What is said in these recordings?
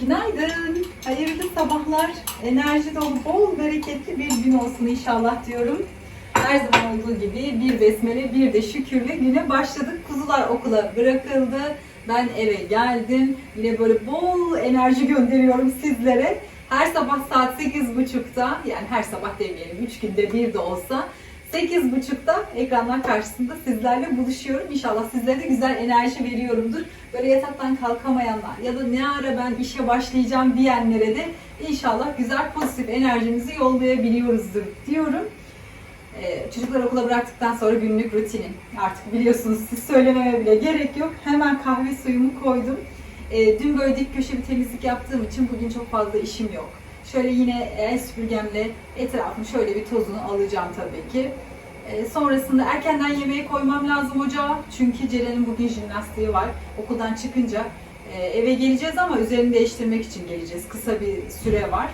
Günaydın. Hayırlı sabahlar. Enerji dolu, bol bereketli bir gün olsun inşallah diyorum. Her zaman olduğu gibi bir besmele, bir de şükürle güne başladık. Kuzular okula bırakıldı. Ben eve geldim. Yine böyle bol enerji gönderiyorum sizlere. Her sabah saat 8.30'da yani her sabah demeyelim 3 günde bir de olsa 8.30'da ekranlar karşısında sizlerle buluşuyorum. İnşallah sizlere de güzel enerji veriyorumdur. Böyle yataktan kalkamayanlar ya da ne ara ben işe başlayacağım diyenlere de inşallah güzel pozitif enerjimizi yollayabiliyoruzdur diyorum. Ee, çocukları okula bıraktıktan sonra günlük rutinim. Artık biliyorsunuz siz söylememe bile gerek yok. Hemen kahve suyumu koydum. Ee, dün böyle dip köşe bir temizlik yaptığım için bugün çok fazla işim yok. Şöyle yine el süpürgemle etrafını şöyle bir tozunu alacağım tabii ki. Ee, sonrasında erkenden yemeğe koymam lazım ocağa. Çünkü Ceren'in bugün jimnastiği var. Okuldan çıkınca e, eve geleceğiz ama üzerini değiştirmek için geleceğiz. Kısa bir süre var.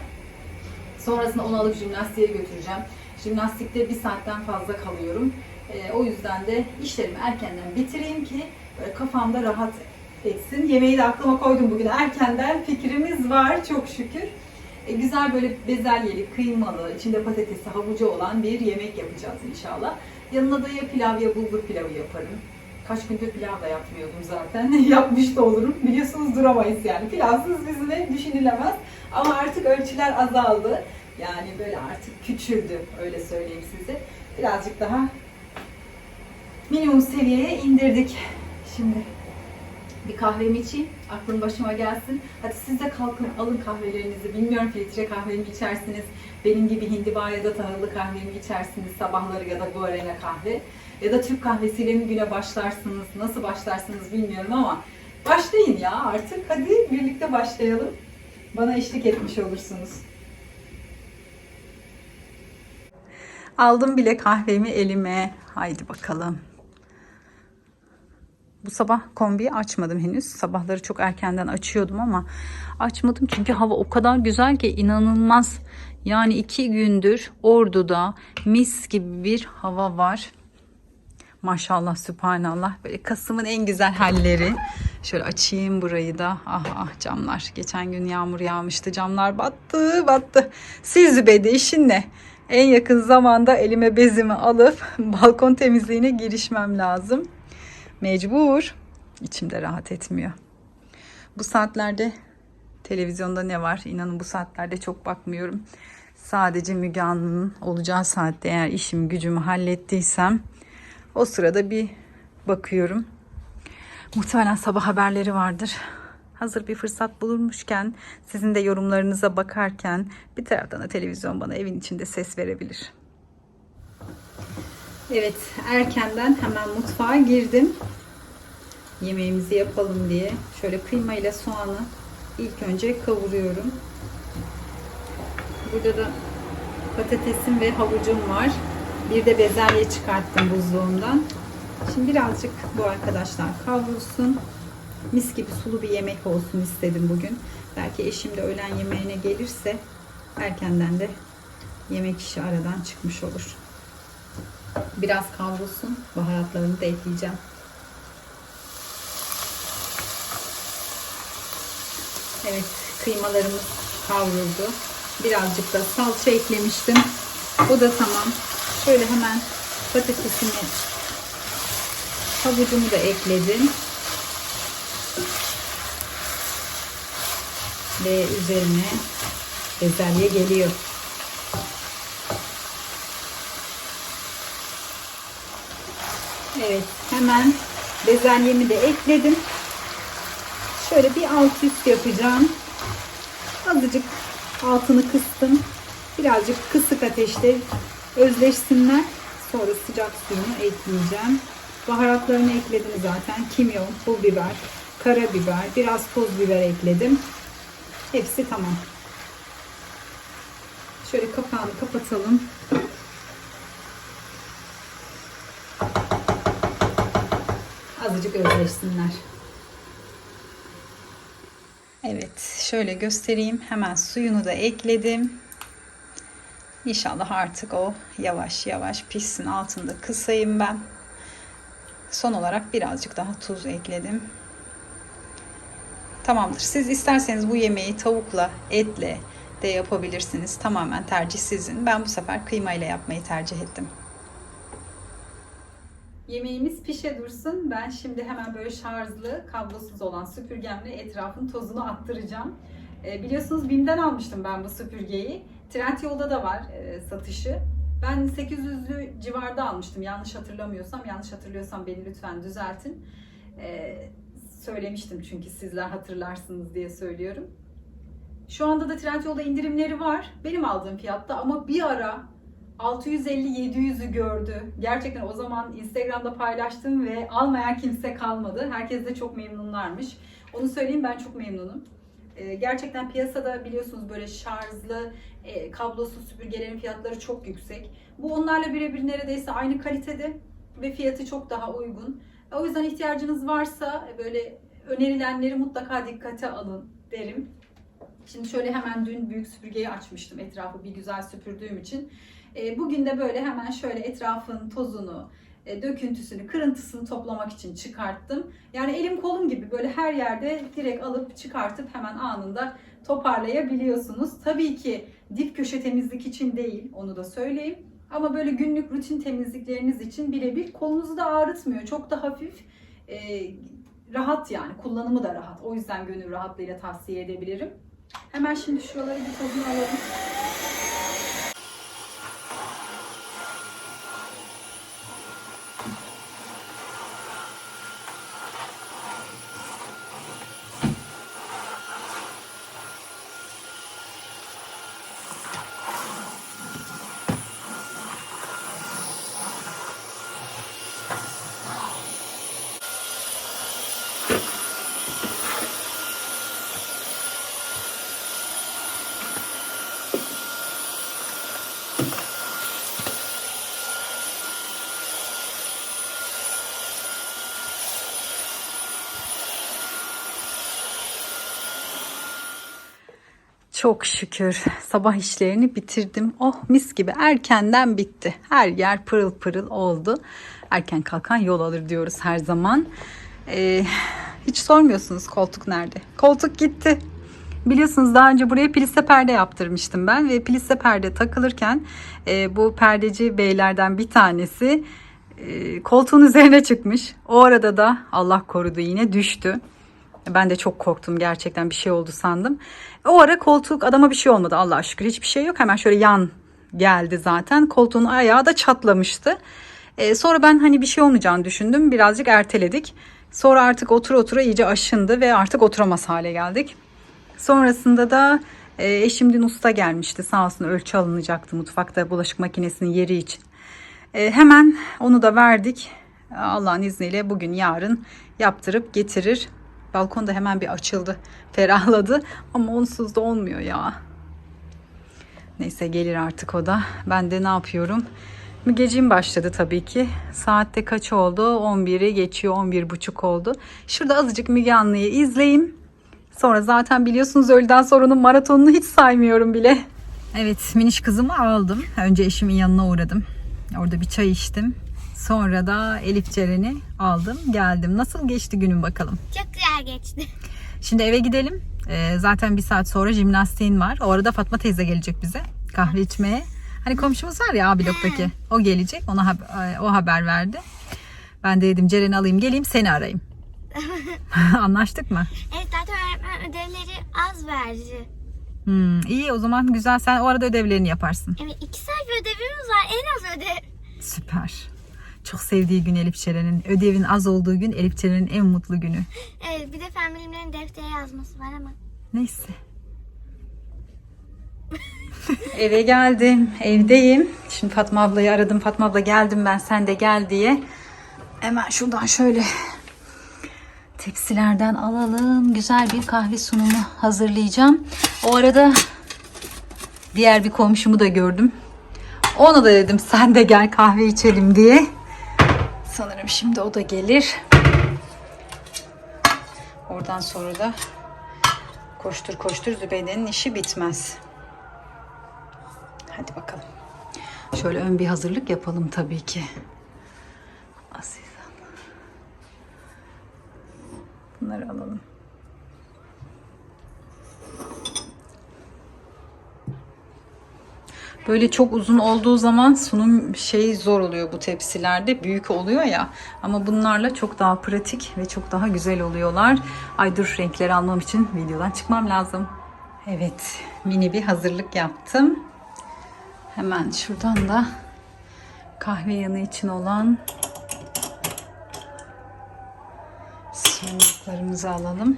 Sonrasında onu alıp jimnastiğe götüreceğim. Jimnastikte bir saatten fazla kalıyorum. Ee, o yüzden de işlerimi erkenden bitireyim ki böyle kafamda rahat etsin. Yemeği de aklıma koydum bugün erkenden. Fikrimiz var çok şükür. E, güzel böyle bezelyeli, kıymalı, içinde patatesi, havucu olan bir yemek yapacağız inşallah. Yanına da ya pilav ya bulgur pilavı yaparım. Kaç gündür pilav da yapmıyordum zaten. Yapmış da olurum. Biliyorsunuz duramayız yani. Pilavsız bizimle düşünülemez. Ama artık ölçüler azaldı. Yani böyle artık küçüldü. Öyle söyleyeyim size. Birazcık daha minimum seviyeye indirdik. Şimdi bir kahvemi içeyim, aklım başıma gelsin. Hadi siz de kalkın alın kahvelerinizi. Bilmiyorum filtre kahve mi içersiniz, benim gibi hindiba ya da tahıllı kahve mi içersiniz sabahları ya da guarana kahve. Ya da Türk kahvesiyle mi güne başlarsınız, nasıl başlarsınız bilmiyorum ama başlayın ya artık. Hadi birlikte başlayalım. Bana eşlik etmiş olursunuz. Aldım bile kahvemi elime. Haydi bakalım. Bu sabah kombiyi açmadım henüz. Sabahları çok erkenden açıyordum ama açmadım çünkü hava o kadar güzel ki inanılmaz. Yani iki gündür Ordu'da mis gibi bir hava var. Maşallah, sübhanallah. Böyle Kasım'ın en güzel halleri. Şöyle açayım burayı da. Ah ah camlar. Geçen gün yağmur yağmıştı. Camlar battı battı. Sil Zübeyde işin ne? En yakın zamanda elime bezimi alıp balkon temizliğine girişmem lazım. Mecbur. İçimde rahat etmiyor. Bu saatlerde televizyonda ne var? İnanın bu saatlerde çok bakmıyorum. Sadece Müge Anlı'nın olacağı saatte eğer işimi gücümü hallettiysem o sırada bir bakıyorum. Muhtemelen sabah haberleri vardır. Hazır bir fırsat bulunmuşken sizin de yorumlarınıza bakarken bir taraftan da televizyon bana evin içinde ses verebilir. Evet, erkenden hemen mutfağa girdim. Yemeğimizi yapalım diye. Şöyle kıyma ile soğanı ilk önce kavuruyorum. Burada da patatesim ve havucum var. Bir de bezelye çıkarttım buzluğumdan. Şimdi birazcık bu arkadaşlar kavrulsun. Mis gibi sulu bir yemek olsun istedim bugün. Belki eşim de öğlen yemeğine gelirse erkenden de yemek işi aradan çıkmış olur. Biraz kavrulsun. Baharatlarını da ekleyeceğim. Evet, kıymalarımız kavruldu. Birazcık da salça eklemiştim. O da tamam. Şöyle hemen patatesimi, havucumu da ekledim. Ve üzerine bezelye geliyor. Evet, hemen bezelyemi de ekledim. Şöyle bir alt üst yapacağım. Azıcık altını kıstım. Birazcık kısık ateşte özleşsinler. Sonra sıcak suyunu ekleyeceğim. Baharatlarını ekledim zaten. Kimyon, pul biber, karabiber, biraz toz biber ekledim. Hepsi tamam. Şöyle kapağını kapatalım. Azıcık özleşsinler. Evet, şöyle göstereyim. Hemen suyunu da ekledim. İnşallah artık o yavaş yavaş pişsin. Altında kısayım ben. Son olarak birazcık daha tuz ekledim. Tamamdır. Siz isterseniz bu yemeği tavukla, etle de yapabilirsiniz. Tamamen tercih sizin. Ben bu sefer kıyma ile yapmayı tercih ettim. Yemeğimiz pişe dursun. Ben şimdi hemen böyle şarjlı, kablosuz olan süpürgemle etrafın tozunu attıracağım. Ee, biliyorsunuz BİM'den almıştım ben bu süpürgeyi. Trendyol'da da var e, satışı. Ben 800'lü civarda almıştım yanlış hatırlamıyorsam. Yanlış hatırlıyorsam beni lütfen düzeltin. Ee, söylemiştim çünkü sizler hatırlarsınız diye söylüyorum. Şu anda da Trendyol'da indirimleri var. Benim aldığım fiyatta ama bir ara 650-700'ü gördü. Gerçekten o zaman Instagram'da paylaştım ve almayan kimse kalmadı. Herkes de çok memnunlarmış. Onu söyleyeyim ben çok memnunum. Ee, Gerçekten piyasada biliyorsunuz böyle şarjlı, e, kablosuz süpürgelerin fiyatları çok yüksek. Bu onlarla birebir neredeyse aynı kalitede ve fiyatı çok daha uygun. O yüzden ihtiyacınız varsa e, böyle önerilenleri mutlaka dikkate alın derim. Şimdi şöyle hemen dün büyük süpürgeyi açmıştım etrafı bir güzel süpürdüğüm için. E, Bugün de böyle hemen şöyle etrafın tozunu, e, döküntüsünü, kırıntısını toplamak için çıkarttım. Yani elim kolum gibi böyle her yerde direkt alıp çıkartıp hemen anında toparlayabiliyorsunuz. Tabii ki dip köşe temizlik için değil, onu da söyleyeyim. Ama böyle günlük rutin temizlikleriniz için birebir kolunuzu da ağrıtmıyor. Çok da hafif, e, rahat yani. Kullanımı da rahat. O yüzden gönül rahatlığıyla tavsiye edebilirim. Hemen şimdi şuraları bir tozunu alalım. Çok şükür sabah işlerini bitirdim. Oh mis gibi erkenden bitti. Her yer pırıl pırıl oldu. Erken kalkan yol alır diyoruz her zaman. Ee, hiç sormuyorsunuz koltuk nerede? Koltuk gitti. Biliyorsunuz daha önce buraya plise perde yaptırmıştım ben ve plise perde takılırken e, bu perdeci beylerden bir tanesi e, koltuğun üzerine çıkmış. O arada da Allah korudu yine düştü. Ben de çok korktum gerçekten bir şey oldu sandım. O ara koltuk adama bir şey olmadı Allah'a şükür hiçbir şey yok. Hemen şöyle yan geldi zaten. Koltuğun ayağı da çatlamıştı. Ee, sonra ben hani bir şey olmayacağını düşündüm. Birazcık erteledik. Sonra artık otur otura iyice aşındı ve artık oturamaz hale geldik. Sonrasında da e, eşim dün usta gelmişti. Sağ olsun ölçü alınacaktı mutfakta bulaşık makinesinin yeri için. E, hemen onu da verdik. Allah'ın izniyle bugün yarın yaptırıp getirir. Balkon da hemen bir açıldı. Ferahladı. Ama onsuz da olmuyor ya. Neyse gelir artık o da. Ben de ne yapıyorum? Mügeciğim başladı tabii ki. Saatte kaç oldu? 11'i geçiyor. 11.30 oldu. Şurada azıcık Müge Anlı'yı izleyeyim. Sonra zaten biliyorsunuz öğleden sonranın maratonunu hiç saymıyorum bile. Evet miniş kızımı aldım. Önce eşimin yanına uğradım. Orada bir çay içtim. Sonra da Elif Ceren'i aldım geldim. Nasıl geçti günün bakalım? Çok güzel geçti. Şimdi eve gidelim. Ee, zaten bir saat sonra jimnastiğin var. O arada Fatma teyze gelecek bize kahve içmeye. Hani komşumuz var ya A bloktaki. O gelecek. Ona hab- o haber verdi. Ben de dedim Ceren'i alayım geleyim seni arayayım. Anlaştık mı? Evet zaten öğretmen ödevleri az verdi. Hmm, iyi o zaman güzel. Sen o arada ödevlerini yaparsın. Evet iki sayfa ödevimiz var en az ödev. Süper. Çok sevdiği gün Elif Ceren'in. Ödevin az olduğu gün Elif Ceren'in en mutlu günü. Evet bir de fen bilimlerin deftere yazması var ama. Neyse. Eve geldim. Evdeyim. Şimdi Fatma ablayı aradım. Fatma abla geldim ben sen de gel diye. Hemen şuradan şöyle tepsilerden alalım. Güzel bir kahve sunumu hazırlayacağım. O arada diğer bir komşumu da gördüm. Ona da dedim sen de gel kahve içelim diye. Sanırım şimdi o da gelir. Oradan sonra da koştur koştur Zübeyde'nin işi bitmez. Hadi bakalım. Şöyle ön bir hazırlık yapalım tabii ki. Azizan. Bunları alalım. Böyle çok uzun olduğu zaman sunum şey zor oluyor bu tepsilerde. Büyük oluyor ya. Ama bunlarla çok daha pratik ve çok daha güzel oluyorlar. Ay dur renkleri almam için videodan çıkmam lazım. Evet mini bir hazırlık yaptım. Hemen şuradan da kahve yanı için olan sunumlarımızı alalım.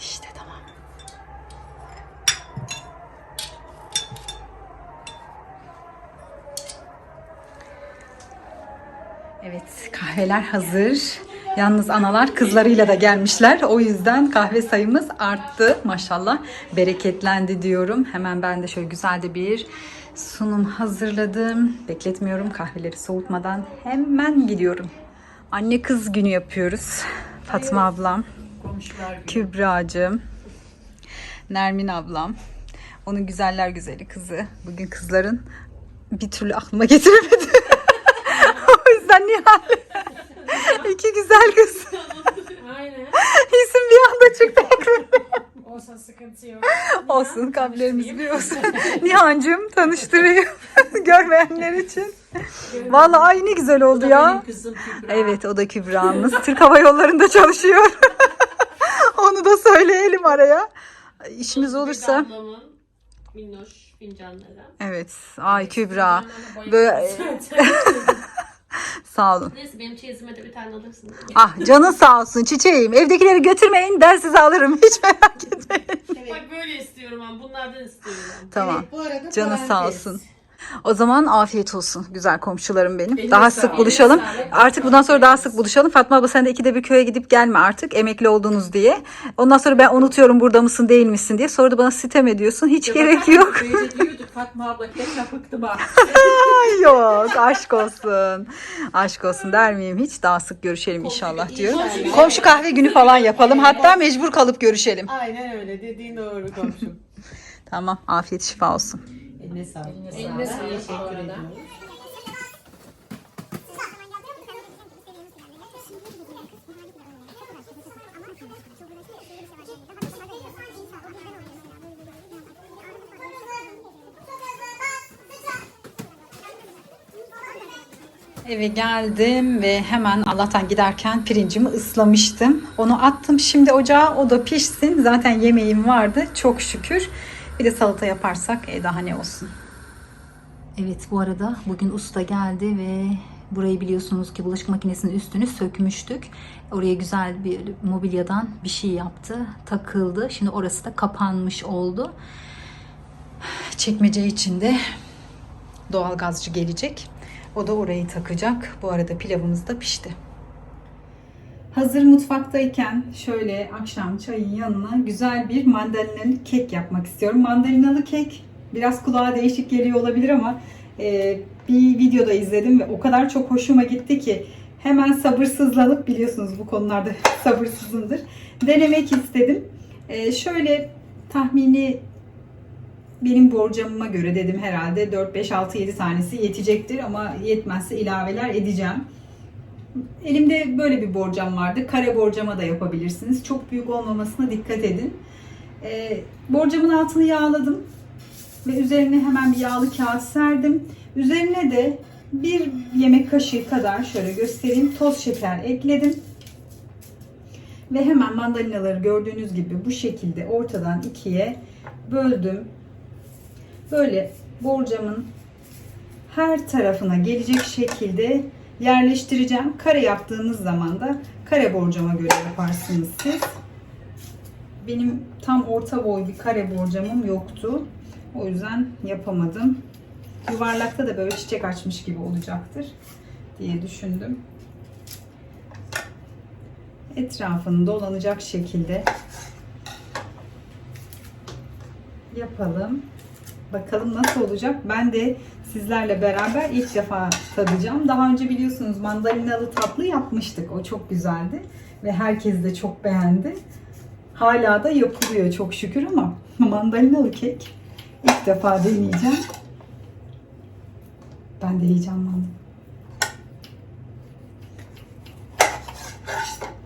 İşte tamam. Evet kahveler hazır. Yalnız analar kızlarıyla da gelmişler. O yüzden kahve sayımız arttı. Maşallah bereketlendi diyorum. Hemen ben de şöyle güzel de bir sunum hazırladım. Bekletmiyorum kahveleri soğutmadan hemen gidiyorum. Anne kız günü yapıyoruz. Fatma ablam, Kübra'cığım, Nermin ablam. Onun güzeller güzeli kızı. Bugün kızların bir türlü aklıma getiremedim. Yüzden Nihal. İki güzel kız. Aynen. İsim bir anda çıktı aklıma. Olsa sıkıntı yok. Olsun kalplerimiz bir olsun. Nihancığım tanıştırayım. Görmeyenler için. Vallahi ay ne güzel oldu ya. Kızım Kübra. Evet o da Kübra'mız. Türk Hava Yolları'nda çalışıyor. Onu da söyleyelim araya. İşimiz olursa. Minnoş fincanları. Evet. Ay Kübra. Böyle-. Sağ olun. Neyse benim çeyizime de bir tane alırsın. Ah canın sağ olsun çiçeğim. Evdekileri götürmeyin ben size alırım. Hiç merak etmeyin. Bak böyle istiyorum ben. Bunlardan istiyorum. Tamam. Bu arada Canı sağ parantez. olsun. O zaman afiyet olsun güzel komşularım benim. Eline daha sağlık. sık buluşalım. Eline sağlık. Artık bundan sonra daha sık buluşalım. Fatma abla sen de ikide bir köye gidip gelme artık. Emekli oldunuz diye. Ondan sonra ben unutuyorum burada mısın değil misin diye. Sonra da bana sitem ediyorsun. Hiç gerek yok. Fatma abla kendine bıktım ha. Ay yok aşk olsun. Aşk olsun der miyim hiç? Daha sık görüşelim inşallah diyorum. Komşu kahve günü falan yapalım. Hatta mecbur kalıp görüşelim. Aynen öyle dediğin doğru komşum. Tamam afiyet şifa olsun. Eline sağlık. Eline sağlık Teşekkür arada. Eve geldim ve hemen Allah'tan giderken pirincimi ıslamıştım. Onu attım şimdi ocağa o da pişsin. Zaten yemeğim vardı çok şükür. Bir de salata yaparsak e daha ne olsun. Evet bu arada bugün usta geldi ve burayı biliyorsunuz ki bulaşık makinesinin üstünü sökmüştük. Oraya güzel bir mobilyadan bir şey yaptı. Takıldı. Şimdi orası da kapanmış oldu. Çekmece içinde doğalgazcı gelecek. O da orayı takacak. Bu arada pilavımız da pişti. Hazır mutfaktayken şöyle akşam çayın yanına güzel bir mandalinalı kek yapmak istiyorum. Mandalinalı kek biraz kulağa değişik geliyor olabilir ama e, bir videoda izledim ve o kadar çok hoşuma gitti ki hemen sabırsızlanıp biliyorsunuz bu konularda sabırsızımdır. Denemek istedim. E, şöyle tahmini benim borcamıma göre dedim herhalde 4, 5, 6, 7 tanesi yetecektir ama yetmezse ilaveler edeceğim. Elimde böyle bir borcam vardı. Kare borcama da yapabilirsiniz. Çok büyük olmamasına dikkat edin. Ee, borcamın altını yağladım. Ve üzerine hemen bir yağlı kağıt serdim. Üzerine de bir yemek kaşığı kadar şöyle göstereyim toz şeker ekledim. Ve hemen mandalinaları gördüğünüz gibi bu şekilde ortadan ikiye böldüm. Böyle borcamın her tarafına gelecek şekilde yerleştireceğim. Kare yaptığınız zaman da kare borcama göre yaparsınız siz. Benim tam orta boy bir kare borcamım yoktu. O yüzden yapamadım. Yuvarlakta da böyle çiçek açmış gibi olacaktır diye düşündüm. Etrafını dolanacak şekilde yapalım. Bakalım nasıl olacak. Ben de sizlerle beraber ilk defa tadacağım. Daha önce biliyorsunuz mandalinalı tatlı yapmıştık. O çok güzeldi. Ve herkes de çok beğendi. Hala da yapılıyor çok şükür ama mandalinalı kek ilk defa deneyeceğim. Ben de heyecanlandım.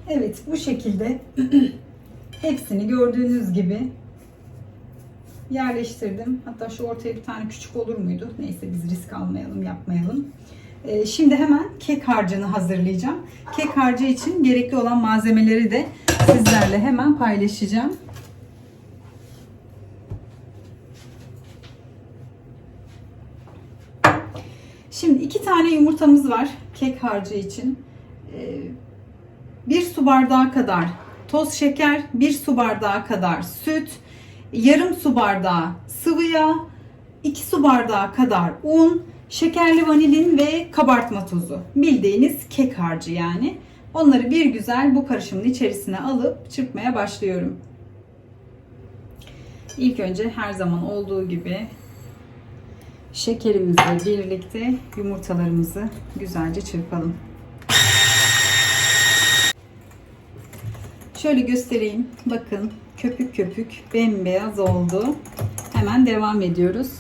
Evet bu şekilde hepsini gördüğünüz gibi yerleştirdim. Hatta şu ortaya bir tane küçük olur muydu? Neyse biz risk almayalım, yapmayalım. Ee, Şimdi hemen kek harcını hazırlayacağım. Kek harcı için gerekli olan malzemeleri de sizlerle hemen paylaşacağım. Şimdi iki tane yumurtamız var kek harcı için. Ee, bir su bardağı kadar toz şeker, bir su bardağı kadar süt, yarım su bardağı sıvı yağ, 2 su bardağı kadar un, şekerli vanilin ve kabartma tozu. Bildiğiniz kek harcı yani. Onları bir güzel bu karışımın içerisine alıp çırpmaya başlıyorum. İlk önce her zaman olduğu gibi şekerimizle birlikte yumurtalarımızı güzelce çırpalım. Şöyle göstereyim. Bakın köpük köpük bembeyaz oldu. Hemen devam ediyoruz.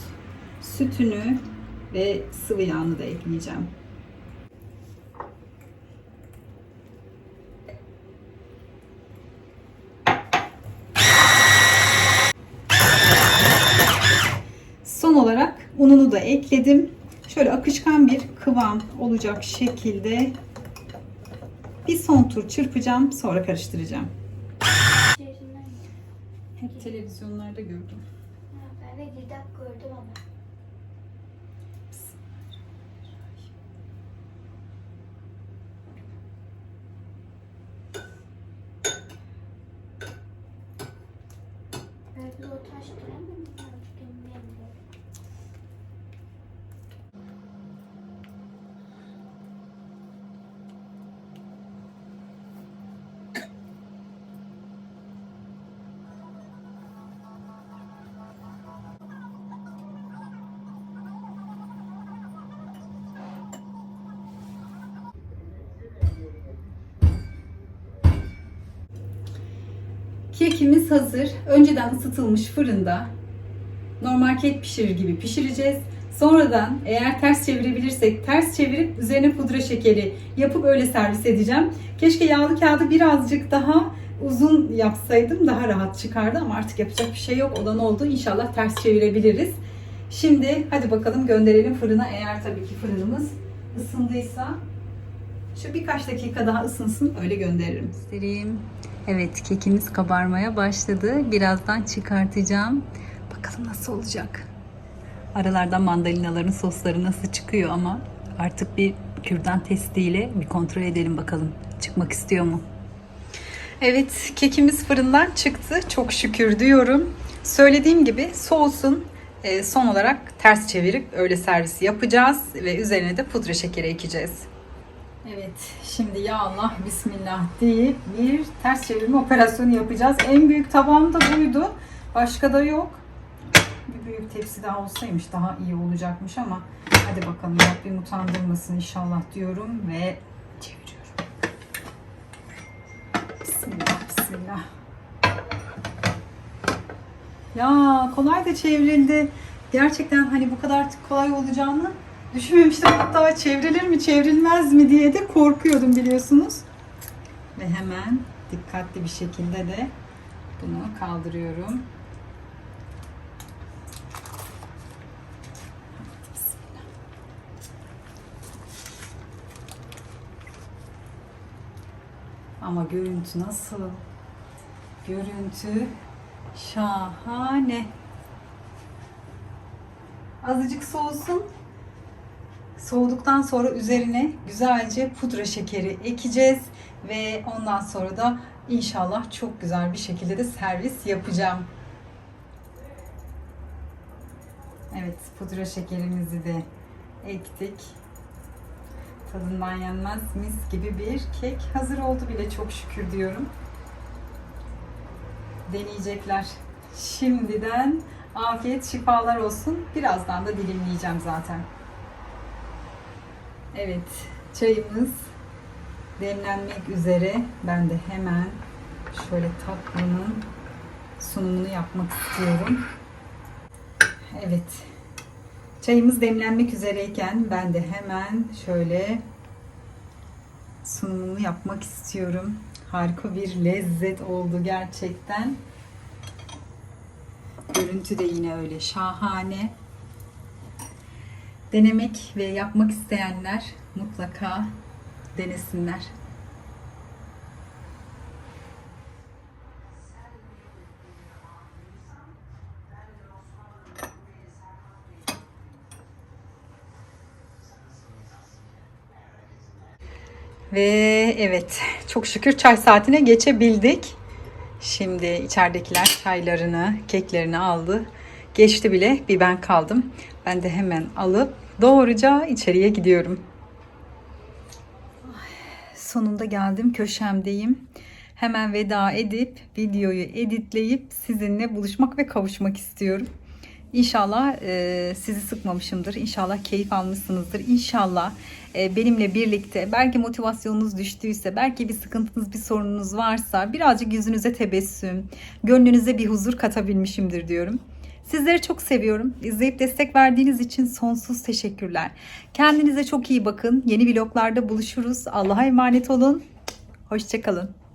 Sütünü ve sıvı yağını da ekleyeceğim. Son olarak ununu da ekledim. Şöyle akışkan bir kıvam olacak şekilde bir son tur çırpacağım sonra karıştıracağım. Hep televizyonlarda gördüm. Ben de Didak gördüm ama. Belki o taş. Artık Kekimiz hazır. Önceden ısıtılmış fırında normal kek pişirir gibi pişireceğiz. Sonradan eğer ters çevirebilirsek ters çevirip üzerine pudra şekeri yapıp öyle servis edeceğim. Keşke yağlı kağıdı birazcık daha uzun yapsaydım daha rahat çıkardı ama artık yapacak bir şey yok. Olan oldu. İnşallah ters çevirebiliriz. Şimdi hadi bakalım gönderelim fırına eğer tabii ki fırınımız ısındıysa. Şu birkaç dakika daha ısınsın öyle gönderirim. Göstereyim. Evet kekimiz kabarmaya başladı. Birazdan çıkartacağım. Bakalım nasıl olacak. Aralardan mandalinaların sosları nasıl çıkıyor ama artık bir kürdan testiyle bir kontrol edelim bakalım. Çıkmak istiyor mu? Evet kekimiz fırından çıktı. Çok şükür diyorum. Söylediğim gibi soğusun. Ee, son olarak ters çevirip öyle servis yapacağız ve üzerine de pudra şekeri ekeceğiz. Evet, şimdi ya Allah bismillah deyip bir ters çevirme operasyonu yapacağız. En büyük tabağım da buydu. Başka da yok. Bir büyük tepsi daha olsaymış daha iyi olacakmış ama hadi bakalım Rabbim utandırmasın inşallah diyorum ve çeviriyorum. Bismillah, bismillah. Ya kolay da çevrildi. Gerçekten hani bu kadar kolay olacağını düşünmemiştim. Hatta çevrilir mi çevrilmez mi diye de korkuyordum biliyorsunuz. Ve hemen dikkatli bir şekilde de bunu kaldırıyorum. Ama görüntü nasıl? Görüntü şahane. Azıcık soğusun. Soğuduktan sonra üzerine güzelce pudra şekeri ekeceğiz ve ondan sonra da inşallah çok güzel bir şekilde de servis yapacağım. Evet, pudra şekerimizi de ektik. Tadından yenmez mis gibi bir kek hazır oldu bile çok şükür diyorum. Deneyecekler. Şimdiden afiyet şifalar olsun. Birazdan da dilimleyeceğim zaten. Evet, çayımız demlenmek üzere. Ben de hemen şöyle tatlının sunumunu yapmak istiyorum. Evet. Çayımız demlenmek üzereyken ben de hemen şöyle sunumunu yapmak istiyorum. Harika bir lezzet oldu gerçekten. Görüntü de yine öyle şahane. Denemek ve yapmak isteyenler mutlaka denesinler. Ve evet çok şükür çay saatine geçebildik. Şimdi içeridekiler çaylarını, keklerini aldı. Geçti bile bir ben kaldım. Ben de hemen alıp doğruca içeriye gidiyorum. Sonunda geldim köşemdeyim. Hemen veda edip videoyu editleyip sizinle buluşmak ve kavuşmak istiyorum. İnşallah e, sizi sıkmamışımdır. İnşallah keyif almışsınızdır. İnşallah e, benimle birlikte belki motivasyonunuz düştüyse, belki bir sıkıntınız, bir sorununuz varsa birazcık yüzünüze tebessüm, gönlünüze bir huzur katabilmişimdir diyorum. Sizleri çok seviyorum. İzleyip destek verdiğiniz için sonsuz teşekkürler. Kendinize çok iyi bakın. Yeni vloglarda buluşuruz. Allah'a emanet olun. Hoşçakalın.